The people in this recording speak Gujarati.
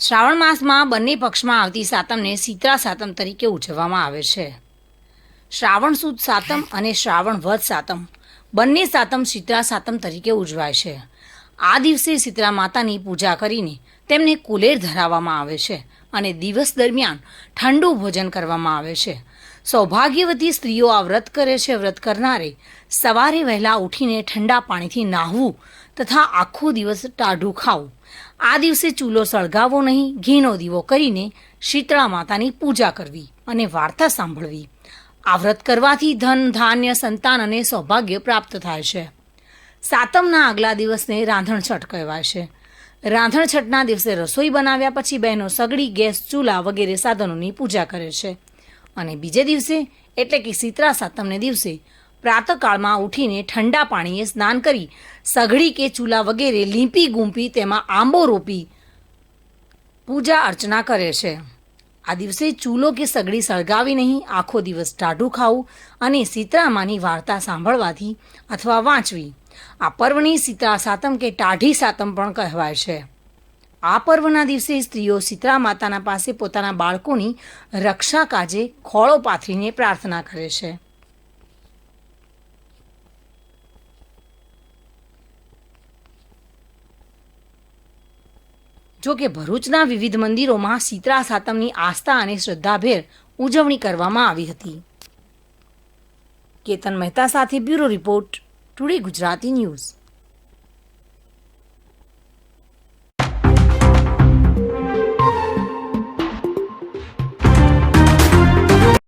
શ્રાવણ માસમાં બંને પક્ષમાં આવતી સાતમને શીતળા સાતમ તરીકે ઉજવવામાં આવે છે. શ્રાવણ સુદ સાતમ અને શ્રાવણ વધ સાતમ બંને સાતમ શીતળા સાતમ તરીકે ઉજવાય છે. આ દિવસે શીતળા માતાની પૂજા કરીને તેમને કુલેર ધરાવવામાં આવે છે અને દિવસ દરમિયાન ઠંડુ ભોજન કરવામાં આવે છે. સૌભાગ્યવતી સ્ત્રીઓ આ વ્રત કરે છે. વ્રત કરનારે સવારે વહેલા ઉઠીને ઠંડા પાણીથી નાહવું તથા આખો દિવસ ટાઢું ખાવું. આ દિવસે ચૂલો સળગાવવો નહીં, ઘીનો દીવો કરીને શીતળા માતાની પૂજા કરવી અને વાર્તા સાંભળવી. આ વ્રત કરવાથી ધન, ધાન્ય, સંતાન અને સૌભાગ્ય પ્રાપ્ત થાય છે. સાતમના આગલા દિવસને રાંધણછઠ કહેવાય છે. રાંધણછઠના દિવસે રસોઈ બનાવ્યા પછી બહેનો સગડી, ગેસ, ચૂલા વગેરે સાધનોની પૂજા કરે છે. અને બીજે દિવસે, એટલે કે શીતળા સાતમને દિવસે પ્રાતકાળમાં ઉઠીને ઠંડા પાણીએ સ્નાન કરી સઘડી કે ચૂલા વગેરે લીંપી ગુંપી તેમાં આંબો રોપી, પૂજા અર્ચના કરે છે. આ દિવસે ચૂલો કે સગડી સળગાવી નહીં, આખો દિવસ ટાઢું ખાવું અને સીતરામાની વાર્તા સાંભળવાથી અથવા વાંચવી. આ પર્વની સીતરા સાતમ કે ટાઢી સાતમ પણ કહેવાય છે. આ પર્વના દિવસે સ્ત્રીઓ સીતરા માતાના પાસે પોતાના બાળકોની રક્ષા કાજે ખોળો પાથરીને પ્રાર્થના કરે છે. જો કે ભરૂચના વિવિધ મંદિરોમાં શીતળા સાતમની આસ્થા અને શ્રદ્ધાભેર ઉજવણી કરવામાં આવી હતી. કેતન મહેતા સાથે bureau report, today Gujarati news.